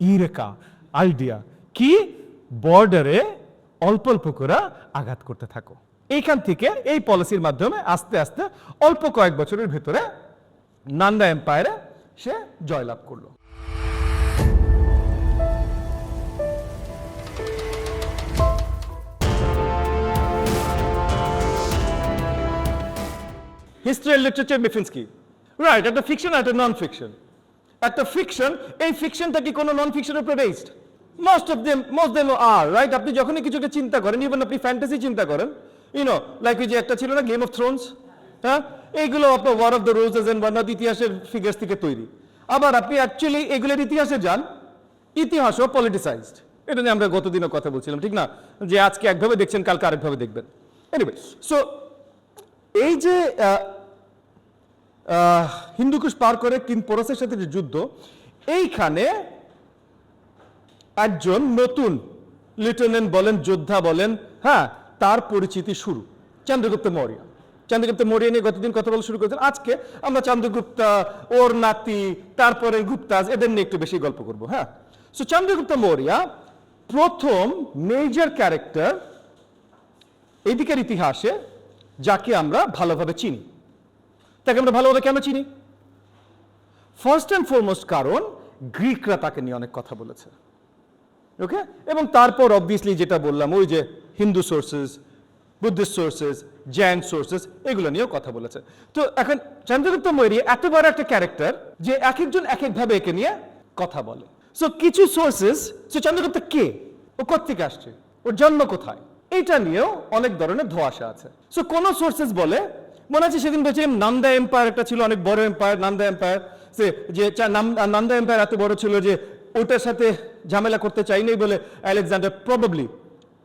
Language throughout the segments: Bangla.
ইরেকা, আইডিয়া। কি? বর্ডারে অল্প অল্প করে আঘাত করতে থাকো। এইখান থেকে এই পলিসির মাধ্যমে আস্তে আস্তে অল্প কয়েক বছরের ভেতরে নান্দা এম্পায়ারে সে জয়লাভ করল। হিস্ট্রি লিটারেচার ডিফারেন্স কি? রাইট একটা ফিকশন একটা নন ফিকশন একটা ফিকশন এই ফিকশনটা কি কোনো নন ফিকশনের উপরে based most of them most them are right আপনি যখনই কিছুকে চিন্তা করেন ইভেন আপনি ফ্যান্টাসি চিন্তা করেন ইউনো লাইক ওই যে একটা ছিল না গেম অফ থ্রোনস হ্যাঁ? এইগুলো আপনার war of the roses and one ইতিহাসের ফিগার্স থেকে তৈরি। আবার আপনি অ্যাকচুয়ালি এগুলোর ইতিহাসে যান, ইতিহাসও পলিটিসাইজড এটা নিয়ে আমরা গতদিনও কথা বলছিলাম, ঠিক না? যে আজকে একভাবে দেখছেন, কালকে আরেকভাবে দেখবেন। এনিওয়ে সো এই যে হিন্দুকুশ পার করে কিং পোরাসের সাথে যে যুদ্ধ, এইখানে একজন নতুন লেফটেন্যান্ট বলেন, যোদ্ধা বলেন হ্যাঁ তার পরিচিতি শুরু। চন্দ্রগুপ্ত মৌর্য। চন্দ্রগুপ্ত মৌর্য নিয়ে গতদিন কথা বলা শুরু করেছেন। আজকে আমরা চন্দ্রগুপ্তা, ওর নাতি, তারপরে গুপ্তাজ, এদের নিয়ে একটু বেশি গল্প করব হ্যাঁ? সো চন্দ্রগুপ্ত মৌর্য প্রথম মেজর ক্যারেক্টার এদিকের ইতিহাসে, যাকে আমরা ভালোভাবে চিনি। তাকে আমরা ভালোভাবে কেন চিনি? ফার্স্ট অ্যান্ড ফরমোস্ট কারণ গ্রিকরা তাকে নিয়ে অনেক কথা বলেছে। ওকে এবং তারপর অবভিয়াসলি যেটা বললাম, ওই যে Hindu sources Buddhist sources Jain sources এগুলো নিয়েও কথা বলেছে। তো এখন চন্দ্রগুপ্ত মৌর্য এত বড় একটা ক্যারেক্টার যে এক একজন এক একভাবে একে নিয়ে কথা বলে। সো কিছু সোর্সেস সে চন্দ্রগুপ্ত কে? ও কোথেকে আসছে? ওর জন্ম কোথায়? এটা নিয়েও অনেক ধরনের ধোয়াশা আছে। সো কোন সোর্সেস বলে মনে আছে সেদিন বলছিলাম নান্দা এম্পায়ার একটা ছিল, অনেক বড় এম্পায়ার নান্দা এম্পায়ার সে যে চা- নাম- নান্দা এম্পায়ার এত বড় ছিল যে ওটার সাথে ঝামেলা করতে চাইনি বলে আলেকজান্ডার প্রবাবলি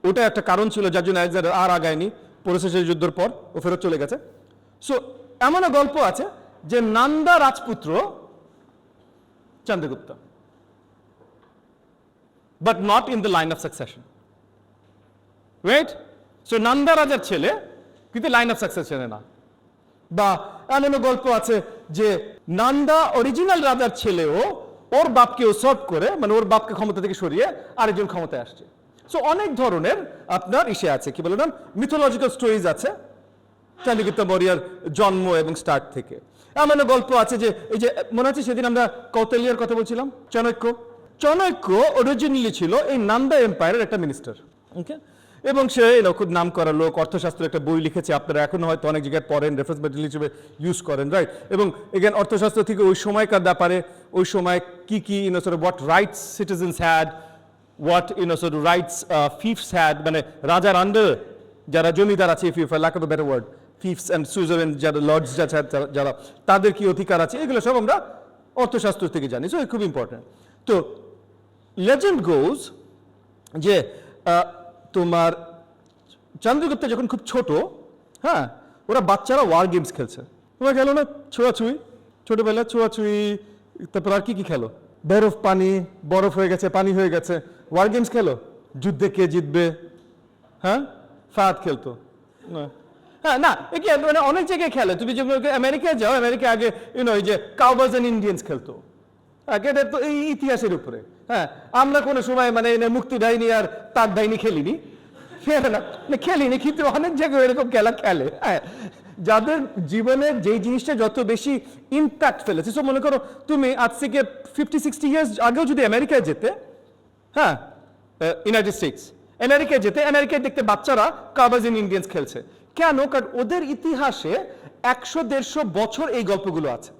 ওটা একটা কারণ ছিল যার জন্য আলেকজান্ডার আর আগায়নি পরিশেষের যুদ্ধের পর, ও ফেরত চলে গেছে। সো এমনও গল্প আছে যে নান্দা রাজপুত্র Chandragupta but not in the line of succession right so Nanda রাজার ছেলে কিন্তু লাইন অফ সাকসেশনে না। বা এমন গল্প আছে যে নান্দা অরিজিনাল রাজার ছেলেও ওর বাপকে উৎসব করে মানে ওর বাপকে ক্ষমতা থেকে সরিয়ে আরেকজন ক্ষমতায় আসছে। সো অনেক ধরনের আপনার ইসে আছে, কি বলে মিথোলজিক্যাল স্টোরিজ আছে চন্দ্রগুপ্ত মৌর্যর জন্ম এবং স্টার্ট থেকে। এমন গল্প আছে যে, এই যে, মনে আছে সেদিন আমরা কৌতলিয়ার কথা বলছিলাম? চাণক্য চাণক্য অরিজিনালি ছিল এই নান্দা এম্পায়ারের একটা মিনিস্টার ওকে এবং সে খুব নাম করা লোক অর্থশাস্ত্র একটা বই লিখেছে, আপনারা এখনও হয়তো অনেক জায়গায় পড়েন রেফারেন্স মেটেরিয়াল হিসেবে ইউজ করেন রাইট এবং এগেন অর্থশাস্ত্র থেকে ওই সময়কার ব্যাপারে, ওই সময় কি কি you know sort what rights citizens had what you know sort rights fiefs had মানে রাজার আন্ডার যারা জমিদার আছে you lack of better word fiefs and Switzerland যারা লর্ডস যারা যারা, তাদের কি অধিকার আছে? এগুলো সব আমরা অর্থশাস্ত্র থেকে জানি সো খুব ইম্পর্টেন্ট তো লেজেন্ড গোজ যে তোমার চন্দ্রগুপ্ত যখন খুব ছোট হ্যাঁ ওরা বাচ্চারা ওয়ার গেমস খেলছে। তোমরা খেলো না? ছোঁয়াছুঁই। ছোটবেলা ছোঁয়াছুঁই, তারপর আর কি কি খেলো? বরফ, পানি, বরফ হয়ে গেছে, পানি হয়ে গেছে। ওয়ার গেমস খেলো? যুদ্ধে কে জিতবে? হ্যাঁ? ফায়াদ খেলতো। না। হ্যাঁ না মানে অনেক জায়গায় খেলে। তুমি যখন আমেরিকায় যাও, আমেরিকা আগে ইউনো ওই যে কাউবাজ অ্যান্ড ইন্ডিয়ান্স খেলতো। এটা তো এই ইতিহাসের উপরে। হ্যাঁ আমরা কোনো সময় মানে মুক্তি বাহিনী আর তার বাহিনী খেলিনি। খেলে না খেলিনি, কিন্তু অনেক জায়গায় এরকম খেলা খেলে। হ্যাঁ যাদের জীবনের যেই জিনিসটা যত বেশি ইম্প্যাক্ট ফেলেছে, সো মনে করো তুমি আজ থেকে ফিফটি সিক্সটি ইয়ার্স আগেও যদি আমেরিকায় যেতে হ্যাঁ ইউনাইটেড স্টেটস আমেরিকায় যেতে, আমেরিকায় দেখতে বাচ্চারা কাবাজ ইন ইন্ডিয়ান্স খেলছে। কেন? কারণ ওদের ইতিহাসে একশো, দেড়শো বছর এই গল্পগুলো আছে।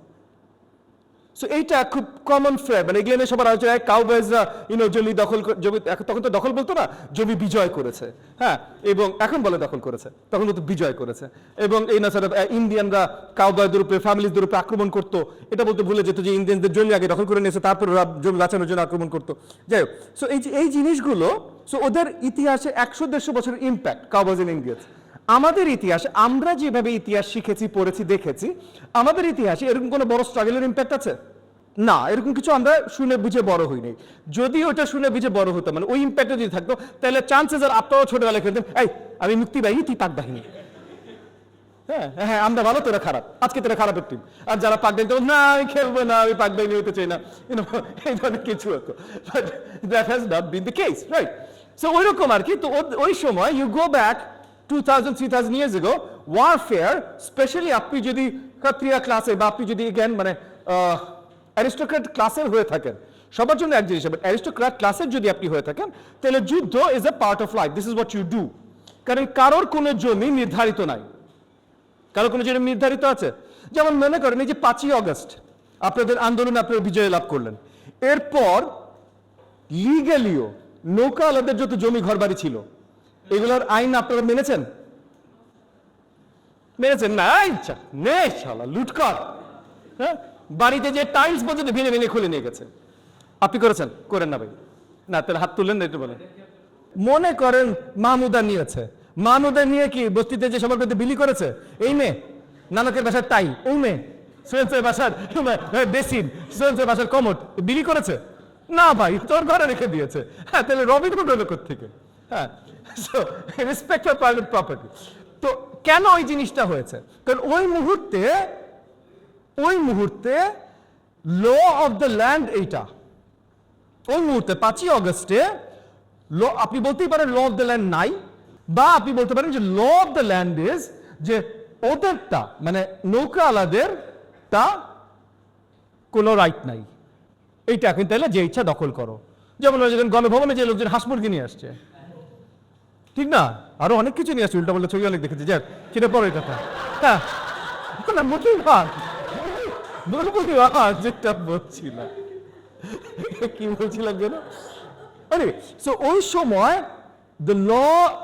সো এইটা খুব কমন ফ্রেড মানে এগুলো সবার আলোচনা কাউবয়েজরা ইউনো জমি দখল জমি তখন তো দখল বলতো না, জমি বিজয় করেছে। হ্যাঁ এবং এখন বলে দখল করেছে, তখন তো বিজয় করেছে। এবং এই না স্যার ইন্ডিয়ানরা কাউবয়দের উপরে ফ্যামিলিদের উপরে আক্রমণ করতো। এটা বলতে ভুলে যেত যে ইন্ডিয়ানদের জমি আগে দখল করে নিয়েছে, তারপর ওরা জমি বাঁচানোর জন্য আক্রমণ করতো। যাই হোক সো এই যে, এই জিনিসগুলো সো ওদের ইতিহাসে একশো দেড়শো বছরের ইম্প্যাক্ট কাউবয়েজ ইন ইন্ডিয়ান্স আমাদের ইতিহাসে আমরা যেভাবে ইতিহাস শিখেছি, পড়েছি, দেখেছি, আমাদের ইতিহাসে এরকম কোনো বড় স্ট্রাগলের ইম্প্যাক্ট আছে? না, এরকম কিছু আমরা শুনে বুঝে বড় হই নাই। যদি ওটা শুনে বুঝে বড় হতো মানে ওই ইম্প্যাক্টে যদি থাকতো, তাহলে চান্সেস আর আপনারাও ছোটবেলায় খেলতেন, এই, আমি মুক্তি বাহিনী তুই পাক বাহিনী। হ্যাঁ হ্যাঁ আমরা ভালো, তোরা খারাপ। আজকে তোরা খারাপের টিম আর যারা পাক তো না, আমি খেলব না, আমি পাক বাহিনী হতে চাই না। এই ধরনের কিছু হতো। That has not been the case right so ওই রকম আর কি। তো ওই সময় you go back to thousand three thousand years ago warfare specially আপনি যদি ক্ষত্রিয়া ক্লাসে বা আপনি যদি জ্ঞান মানে অ্যারিস্টোক্রেট ক্লাসের হয়ে থাকেন। সবার জন্য এক জিনিস অ্যারিস্টোক্রাট ক্লাসের যদি আপনি হয়ে থাকেন, তাহলে যুদ্ধ is a part of life this is what you do কারণ কারোর কোনো জমি নির্ধারিত নাই। কারোর কোনো জমি নির্ধারিত আছে? যেমন মনে করেন এই যে পাঁচই অগস্ট, আপনাদের আন্দোলনে আপনারা বিজয় লাভ করলেন। এরপর লিগালিও নৌকা আলাদের যত জমি ঘর বাড়ি ছিল, এগুলোর আইন আপনারা মেনেছেন? মেনেছেন না? ইচ্ছা নে শালা, লুট কর। হ্যাঁ? বাড়িতে যে টাইলস পর্যন্ত ভেঙে ভেঙে খুলে নিয়ে গেছে। আপনি করেছেন? করেন না ভাই। না, তাহলে হাত তুললেন না একটু বলেন। মনে করেন মাহমুদা নিয়েছে। মাহমুদা নিয়ে কি বস্তিতে যে সবার প্রতি বিলি করেছে? এই মেয়ে। নানকের বাসার তাই, ওই মেয়ে। সুয়েন্সের বাসার বেসিন, সুয়েন্সের বাসার কমট। বিলি করেছে? না ভাই, তোর ঘরে রেখে দিয়েছে। হ্যাঁ তাহলে রবিন হলো থেকে হ্যাঁ so respect for private property তো কেন ওই জিনিসটা হয়েছে? কারণ ওই মুহূর্তে ওই মুহূর্তে ল অফ দ্য ল্যান্ড এইটা। ওই মুহূর্তে পাঁচই অগস্টে ল আপনি বলতেই পারেন ল অফ দ্য ল্যান্ড নাই, বা আপনি বলতে পারেন যে law of the land is যে ওদেরটা মানে নৌকা আলাদের তা কোনো রাইট নাই। এইটা এখন তাহলে যে ইচ্ছা দখল করো। যেমন যখন গণভবনে যে লোকজন হাঁস মুরগি নিয়ে আসছে। ঠিক না? আরও অনেক কিছু নিয়ে আসছে, উল্টা বললে ছবি অনেক দেখেছি। যাক, সেটা পরে কথা। হ্যাঁ না মোটেই যেটা বলছিলাম। কি বলছিলাম যেন? আরে সো ওই সময় the law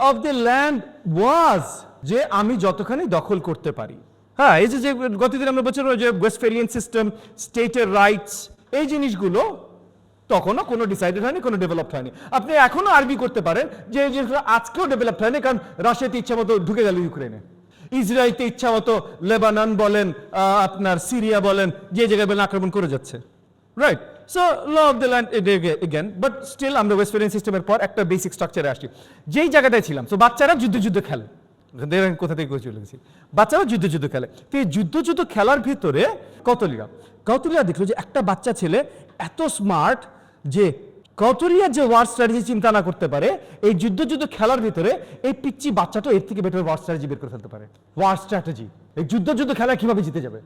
of the land was যে আমি যতখানি দখল করতে পারি। হ্যাঁ এই যে গতদিন আমরা বলছিলাম যে ওয়েস্টফেলিয়ান সিস্টেম স্টেটের রাইটস এই জিনিসগুলো তখনও কোনো ডিসাইডেড হয়নি, কোনো ডেভেলপড হয়নি। আপনি এখনও আরবি করতে পারেন যে জিনিসগুলো আজকেও ডেভেলপড হয়নি, কারণ রাশিয়াতে ইচ্ছা মতো ঢুকে গেল ইউক্রেনে। ইসরায়েলতে ইচ্ছা মতো লেবানন বলেন আপনার সিরিয়া বলেন, যে জায়গায় বলেন আক্রমণ করে যাচ্ছে। Right so law of the land again but still আমরা ওয়েস্ট ওয়েস্টফেলিয়ান সিস্টেমের পর একটা বেসিক স্ট্রাকচারে আসি যেই জায়গাটায় ছিলাম সো বাচ্চারা যুদ্ধ যুদ্ধ খেলে। দেখেন কোথা থেকে চলে গেছি বাচ্চারা যুদ্ধ যুদ্ধ খেলে। তো এই যুদ্ধ যুদ্ধ খেলার ভিতরে কতলিয়া কতলিয়া দেখল যে একটা বাচ্চা ছেলে এত স্মার্ট যে কতরিয়া যে ওয়ার স্ট্র্যাটেজি চিন্তা না করতে পারে, এই যুদ্ধ যুদ্ধ খেলার ভিতরে এই পিচ্ছি বাচ্চাটা এর থেকে বেটার ওয়ার স্ট্র্যাটেজি বের করে ফেলতে পারে। ওয়ার স্ট্র্যাটেজি এই যুদ্ধ যুদ্ধ খেলা কীভাবে জিতে যাবে?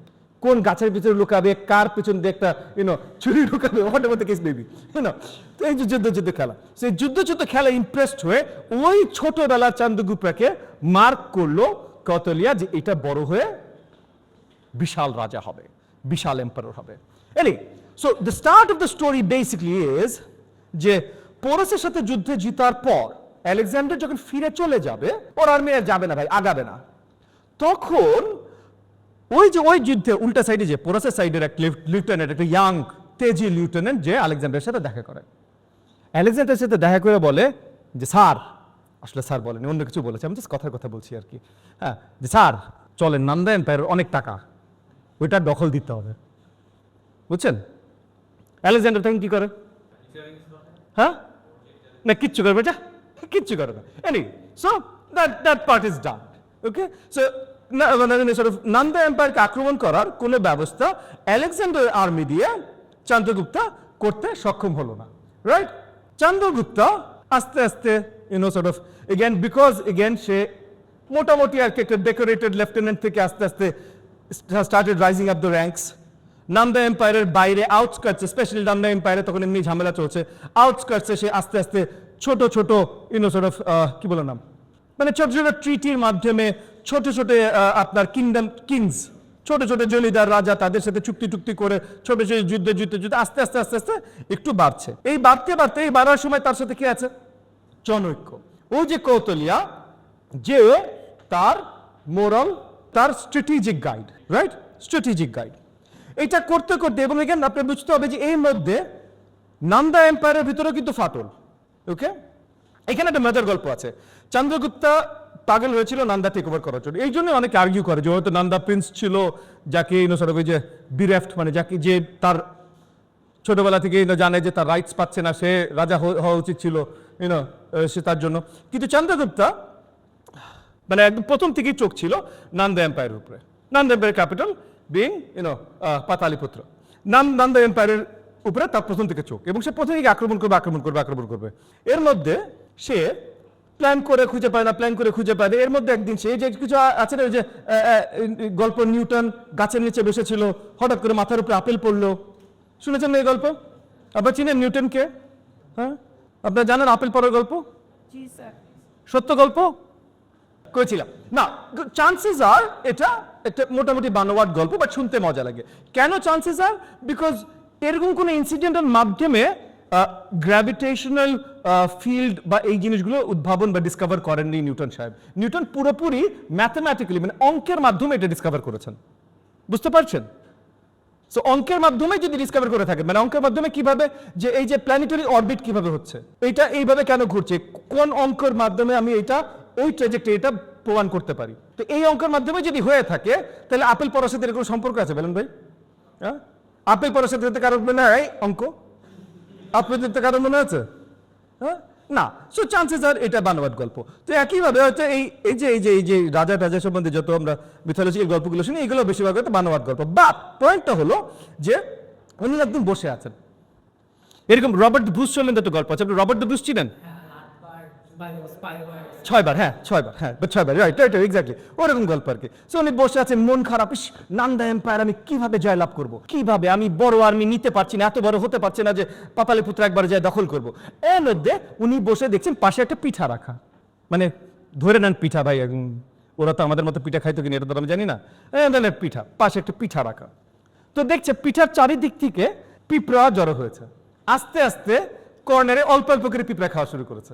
কোন গাছের ভিতরে লুকাবে, কার পেছন দিয়ে একটা ইউনো ছুরি ঢুকাবে what the case maybe you know তো এই যে যুদ্ধ যুদ্ধ খেলা। সেই যুদ্ধ যুদ্ধ খেলা ইমপ্রেসড হয়ে ওই ছোটবেলা চান্দুগুপ্রাকে মার্ক করল কতলিয়া যে এটা বড় হয়ে বিশাল রাজা হবে, বিশাল এম্পারর হবে। Any so the start of the story basically is যে পোরাসের সাথে যুদ্ধে জিতার পর আলেকজান্ডার যখন ফিরে চলে যাবে, ওর আর্মি আর যাবে না ভাই, আগাবে না। তখন ওই যে ওই যুদ্ধে উল্টা সাইডে যে পোরাসের সাইডের এক লিউটেন্যান্ট একটা ইয়াং তেজি লিউটেন্যান্ট যে আলেকজান্ডারের সাথে দেখা করে। আলেকজান্ডারের সাথে দেখা করে বলে যে, স্যার, আসলে স্যার বলেনি, অন্য কিছু বলেছে, আমি জাস্ট কথার কথা বলছি আর কি। হ্যাঁ যে, স্যার, চলেন নান্দা এম্পায়ারের অনেক টাকা, ওইটা দখল দিতে হবে। বুঝছেন? আলেকজান্ডার তখন কি করে? হ্যাঁ? কিচ্ছু করবে যা, কিচ্ছু করবে any so that that part Nanda এম্পায়ারকে আক্রমণ করার কোনো ব্যবস্থা আলেকজান্ডার আর্মি দিয়ে চন্দ্রগুপ্তা করতে সক্ষম হলো না রাইট চন্দ্রগুপ্তা আস্তে আস্তে you know sort of again because again সে মোটামুটি আর কি একটা ডেকোরেটেড লেফটেন্যান্ট থেকে আস্তে আস্তে started rising up the ranks Nanda এম্পায়ারের বাইরে আউটস্কার্টসে স্পেশালি নামদা এম্পায়ারে তখন এমনি ঝামেলা চলছে। আউটস্কার্টসে সে আস্তে আস্তে ছোট ছোট ইউনো অফ কি বলে নাম? মানে ছোট ছোট ট্রিটির মাধ্যমে ছোট ছোট আপনার কিংডম কিংস ছোট ছোট জমিদার রাজা তাদের সাথে চুক্তি টুক্তি করে ছোট ছোট যুদ্ধে যুদ্ধে যুদ্ধে আস্তে আস্তে আস্তে আস্তে একটু বাড়ছে। এই বাড়তে বাড়তে, এই বাড়ার সময় তার সাথে কি আছে? জনৈক্য। ও যে কৌতলিয়া, যে তার মোরাল তার strategic guide right strategic guide এটা করতে করতে, এবং এখানে আপনি বুঝতে হবে যে এই মধ্যে নান্দা এম্পায়ারের ভিতরেও কিন্তু ফাটল ওকে এখানে একটা মজার গল্প আছে। চন্দ্রগুপ্তা পাগল হয়েছিল নান্দা টেক ওভার করার জন্য। এই জন্য অনেকে আর্গিউ করে যে হয়তো নান্দা প্রিন্স ছিল, যাকে ইউনো সরব যে বিরেফট মানে যাকে যে তার ছোটবেলা থেকে ইউনো জানে যে তার রাইটস পাচ্ছে না, সে রাজা হওয়া উচিত ছিল ইউনো সে তার জন্য। কিন্তু চন্দ্রগুপ্তা মানে একদম প্রথম থেকেই চোখ ছিল নান্দা এম্পায়ারের উপরে। Nanda empire capital being you know Pataliputra নাম নান্দা এম্পায়ারের উপরে তার প্রথম থেকে চোখ এবং সে প্রথম থেকে আক্রমণ করবে আক্রমণ করবে আক্রমণ করবে। এর মধ্যে সে প্ল্যান করে খুঁজে পায় না প্ল্যান করে খুঁজে পায় না। এর মধ্যে একদিন সে যে কিছু আছে না ওই যে গল্প নিউটন গাছের নিচে বসেছিল হঠাৎ করে মাথার উপরে আপেল পড়ল। শুনেছেন না এই গল্প? আপনার চিনেন নিউটনকে? হ্যাঁ? আপনারা জানেন আপেল পড়ার গল্প? সত্য গল্প? করেছিলাম। না চান্সেস আর এটা একটা মোটামুটি বানোয়াট গল্প বাট শুনতে মজা লাগে। কেন চান্সেস আর বিকজ এরকম কোনো ইনসিডেন্টের মাধ্যমে গ্র্যাভিটেশনাল ফিল্ড বা এই জিনিসগুলো উদ্ভাবন বা ডিসকভার করেননি নিউটন সাহেব। নিউটন পুরোপুরি ম্যাথমেটিক্যালি মানে অঙ্কের মাধ্যমে এটা ডিসকভার করেছেন। বুঝতে পারছেন? সো অঙ্কের মাধ্যমে যদি ডিসকভার করে থাকে মানে অঙ্কের মাধ্যমে কীভাবে, যে এই যে প্ল্যানেটারি অরবিট কীভাবে হচ্ছে এটা এইভাবে কেন ঘুরছে, কোন অঙ্কের মাধ্যমে আমি এটা ওই ট্রেজেক্টরিটা প্রমাণ করতে পারি। তো এই অঙ্কের মাধ্যমে যদি হয়ে থাকে, তাহলে আপেল এর কোনো সম্পর্ক আছে, বলেন ভাই? হ্যাঁ আপেল এতে কারণ মনে হয়, অঙ্ক? আপেল কারণ মনে আছে? হ্যাঁ না। সো চান্সেস আর এটা বানোয়াট গল্প। তো একইভাবে হয়তো এই এই যে এই যে এই যে রাজা টাজা সম্বন্ধে যত আমরা মিথোলজিক্যাল গল্পগুলো শুনি, এগুলো বেশিরভাগ হয়তো বানোয়াট গল্প। বা পয়েন্টটা হলো যে, উনি একদম বসে আছেন। এরকম রবার্ট ব্রুস সম্বন্ধে তো গল্প আছে। আপনি রবার্ট ব্রুস আটবার বায়ো স্পাইবার ছয়বার হ্যাঁ ছয়বার হ্যাঁ ছয়বার রাইট রাইট এক্স্যাক্টলি ওরকম গল্প আর কি। সো উনি বসে আছেন মন খারাপ নান্দা এম্পায়ার আমি কীভাবে জয়লাভ করব? কীভাবে? আমি বড় আর্মি নিতে পারছি না, এত বড় হতে পারছে না যে পাতালিপুত্র একবার যায় দখল করব। এর মধ্যে উনি বসে দেখছেন পাশে একটা পিঠা রাখা। মানে ধরে নেন পিঠা, ভাই ওরা তো আমাদের মতো পিঠা খাইতো কিনা, এটা তো আমি জানি না। পিঠা, পাশে একটা পিঠা রাখা। তো দেখছে, পিঠার চারিদিক থেকে পিঁপড়া জড়ো হয়েছে। আস্তে আস্তে কর্নারে অল্প অল্প করে পিঁপড়া খাওয়া শুরু করেছে।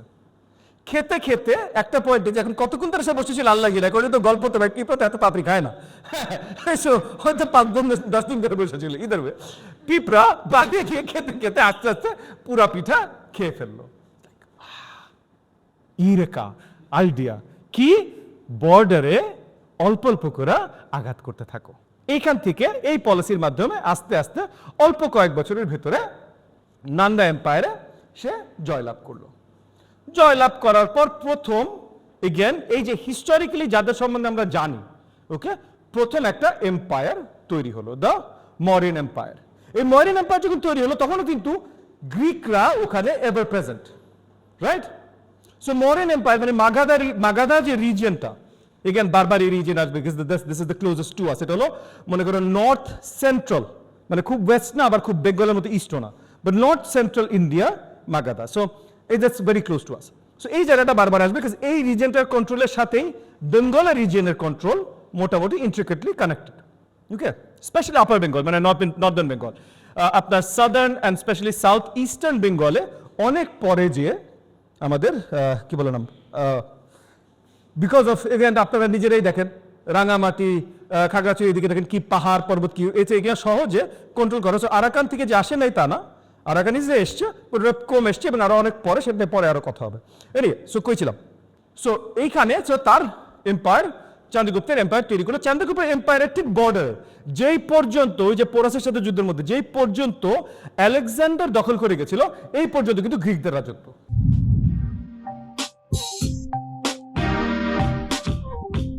খেতে খেতে একটা পয়েন্টে যে এখন কতক্ষণ ধরে সে বসেছিল, আল্লাহ গিরা করে তো গল্প তো ভাই পিঁপড়া এত পাপড়ি খায় না? হয়তো পাঁচ দিন দশ দিন ধরে বসেছিল, ইদার পিঁপড়া বাড়িয়ে খেয়ে খেতে খেতে আস্তে আস্তে পুরা পিঠা খেয়ে ফেলল। ইরেকা আইডিয়া কি? বর্ডারে অল্প অল্প করে আঘাত করতে থাকো। এইখান থেকে এই পলিসির মাধ্যমে আস্তে আস্তে অল্প কয়েক বছরের ভেতরে নান্দা এম্পায়ারে সে জয়লাভ করল। জয়লাভ করার পর প্রথম এগেন এই যে হিস্টোরিক্যালি যাদের সম্বন্ধে আমরা জানি ওকে প্রথম একটা এম্পায়ার তৈরি হলো দ্য মরিন এম্পায়ার এই মরিন এম্পায়ার যখন তৈরি হলো, তখনও কিন্তু গ্রিকরা ওখানে ever present right so Mauryan empire মানে মাগাধা মাগাদা যে রিজিয়নটা এগেন বারবার এই রিজিয়ন আসবে this is the closest to us এটা হলো, মনে করো নর্থ সেন্ট্রাল মানে খুব ওয়েস্ট না, আবার খুব বেঙ্গলের মতো ইস্টও না but north central India Magadha. So এই that's very close to us so এই জায়গাটা বারবার আসবে বিকজ এই রিজিয়নটার কন্ট্রোলের সাথেই বেঙ্গলের রিজিয়নের কন্ট্রোল মোটামুটি intricately connected okay specially upper Bengal মানে নর্দার্ন বেঙ্গল আপনার southern and specially south eastern বেঙ্গলে অনেক পরে যেয়ে আমাদের কি বলে নাম? বিকজ অফ ইভেন্ট আপনারা নিজেরাই দেখেন। রাঙামাটি খাগড়াছড়ি, এদিকে দেখেন কি পাহাড়, পর্বত, কি এতে এগুলো সহজে কন্ট্রোল করা। হচ্ছে আরাকান থেকে যে আসে নাই তা না আরাকান যে এসছে ওটা কম এসছে এবং আরও অনেক পরে সেটা পরে আরও কথা হবে। এনিয়ে সো কইছিলাম সো এইখানে তার এম্পায়ার চান্দ্রগুপ্তের এম্পায়ার তৈরি করল। চান্দ্রগুপ্তের এম্পায়ারের ঠিক বর্ডার যেই পর্যন্ত, ওই যে পোরাসের সাথে যুদ্ধের মধ্যে, যেই পর্যন্ত আলেকজান্ডার দখল করে গেছিল, এই পর্যন্ত কিন্তু গ্রিকদের রাজত্ব।